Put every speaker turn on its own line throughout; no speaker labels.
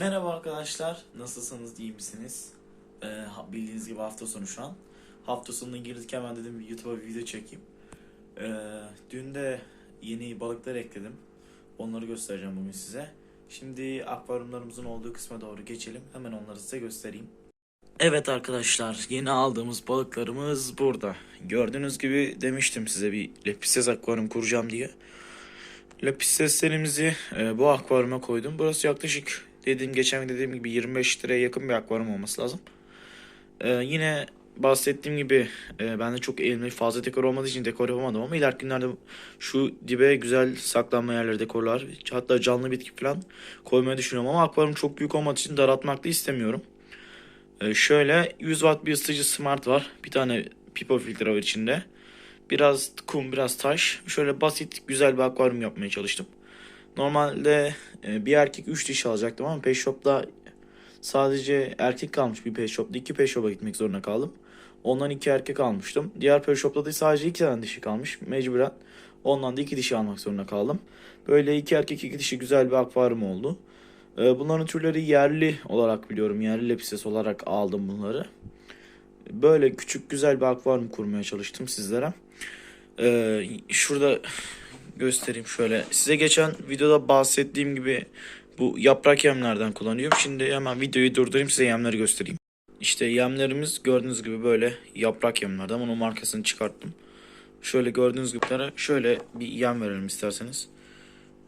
Merhaba arkadaşlar, nasılsınız, iyi misiniz? Ee, bildiğiniz gibi hafta sonu şu an. Hafta sonuna girdik hemen dedim YouTube'a bir video çekeyim. Ee, dün de yeni balıklar ekledim. Onları göstereceğim bugün size. Şimdi akvaryumlarımızın olduğu kısma doğru geçelim. Hemen onları size göstereyim. Evet arkadaşlar, yeni aldığımız balıklarımız burada. Gördüğünüz gibi demiştim size bir lepistes akvaryum kuracağım diye. Lepisteslerimizi e, bu akvaryuma koydum. Burası yaklaşık dediğim geçen dediğim gibi 25 liraya yakın bir akvaryum olması lazım. E, yine bahsettiğim gibi e, bende çok elimde fazla dekor olmadığı için dekor yapamadım ama ileriki günlerde şu dibe güzel saklanma yerleri dekorlar hatta canlı bitki falan koymayı düşünüyorum ama akvaryum çok büyük olmadığı için daraltmak da istemiyorum. E, şöyle 100 watt bir ısıtıcı smart var. Bir tane pipo filtre var içinde. Biraz kum, biraz taş. Şöyle basit, güzel bir akvaryum yapmaya çalıştım. Normalde e, bir erkek 3 dişi alacaktım ama Pet Shop'ta sadece erkek kalmış bir Pet Shop'ta. 2 Pet Shop'a gitmek zorunda kaldım. Ondan 2 erkek almıştım. Diğer Pet Shop'ta da sadece 2 tane dişi kalmış. Mecburen ondan da 2 dişi almak zorunda kaldım. Böyle 2 erkek 2 dişi güzel bir akvaryum oldu. E, Bunların türleri yerli olarak biliyorum. Yerli lepistes olarak aldım bunları. Böyle küçük güzel bir akvaryum kurmaya çalıştım sizlere. Ee, şurada göstereyim şöyle. Size geçen videoda bahsettiğim gibi bu yaprak yemlerden kullanıyorum. Şimdi hemen videoyu durdurayım size yemleri göstereyim. İşte yemlerimiz gördüğünüz gibi böyle yaprak yemlerden. Onun markasını çıkarttım. Şöyle gördüğünüz gibi şöyle bir yem verelim isterseniz.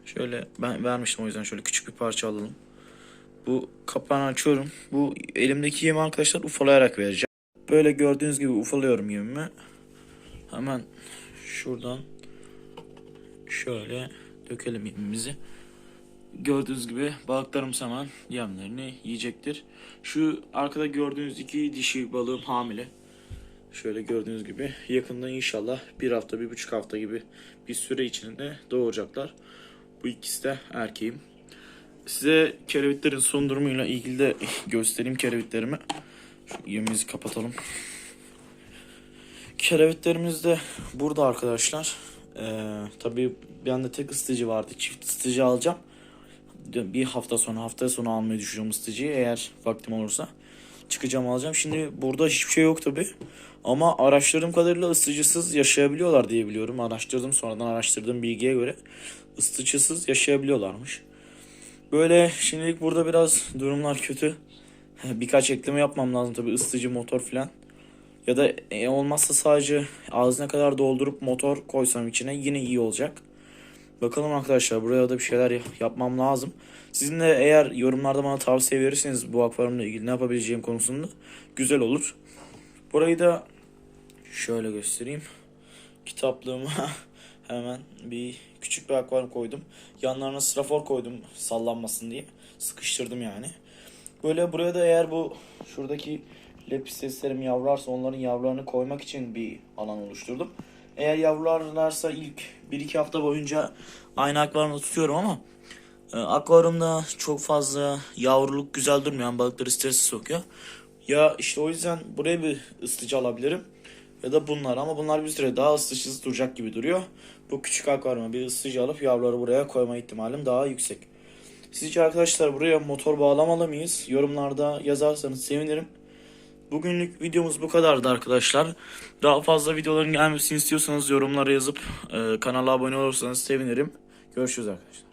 Şöyle ben vermiştim o yüzden şöyle küçük bir parça alalım. Bu kapağını açıyorum. Bu elimdeki yemi arkadaşlar ufalayarak vereceğim. Böyle gördüğünüz gibi ufalıyorum yemimi. Hemen şuradan şöyle dökelim yemimizi. Gördüğünüz gibi balıklarımız hemen yemlerini yiyecektir. Şu arkada gördüğünüz iki dişi balığım hamile. Şöyle gördüğünüz gibi yakında inşallah bir hafta bir buçuk hafta gibi bir süre içinde doğuracaklar. Bu ikisi de erkeğim. Size kerevitlerin son durumuyla ilgili de göstereyim kerevitlerimi. Şu yemimizi kapatalım. Kerevitlerimiz de burada arkadaşlar. Ee, tabii bende tek ısıtıcı vardı. Çift ısıtıcı alacağım. Bir hafta sonra hafta sonu almayı düşünüyorum ısıtıcıyı eğer vaktim olursa. Çıkacağım alacağım. Şimdi burada hiçbir şey yok tabii. Ama araştırdığım kadarıyla ısıtıcısız yaşayabiliyorlar diye biliyorum. Araştırdım sonradan araştırdığım bilgiye göre ısıtıcısız yaşayabiliyorlarmış. Böyle şimdilik burada biraz durumlar kötü. Birkaç ekleme yapmam lazım tabii ısıtıcı motor falan. Ya da e, olmazsa sadece ağzına kadar doldurup motor koysam içine yine iyi olacak. Bakalım arkadaşlar buraya da bir şeyler ya- yapmam lazım. Sizin de eğer yorumlarda bana tavsiye verirseniz bu akvaryumla ilgili ne yapabileceğim konusunda güzel olur. Burayı da şöyle göstereyim. Kitaplığıma hemen bir küçük bir akvaryum koydum. Yanlarına strafor koydum sallanmasın diye. Sıkıştırdım yani. Böyle buraya da eğer bu şuradaki lepisteslerim yavrularsa onların yavrularını koymak için bir alan oluşturdum. Eğer yavrularlarsa ilk 1-2 hafta boyunca aynı akvaryumda tutuyorum ama e, akvaryumda çok fazla yavruluk güzel durmayan balıkları strese sokuyor. Ya işte o yüzden buraya bir ısıtıcı alabilirim. Ya da bunlar ama bunlar bir süre daha ısıtıcısız duracak gibi duruyor. Bu küçük akvaryuma bir ısıtıcı alıp yavruları buraya koyma ihtimalim daha yüksek. Sizce arkadaşlar buraya motor bağlamalı mıyız? Yorumlarda yazarsanız sevinirim. Bugünlük videomuz bu kadardı arkadaşlar. Daha fazla videoların gelmesini istiyorsanız yorumlara yazıp e, kanala abone olursanız sevinirim. Görüşürüz arkadaşlar.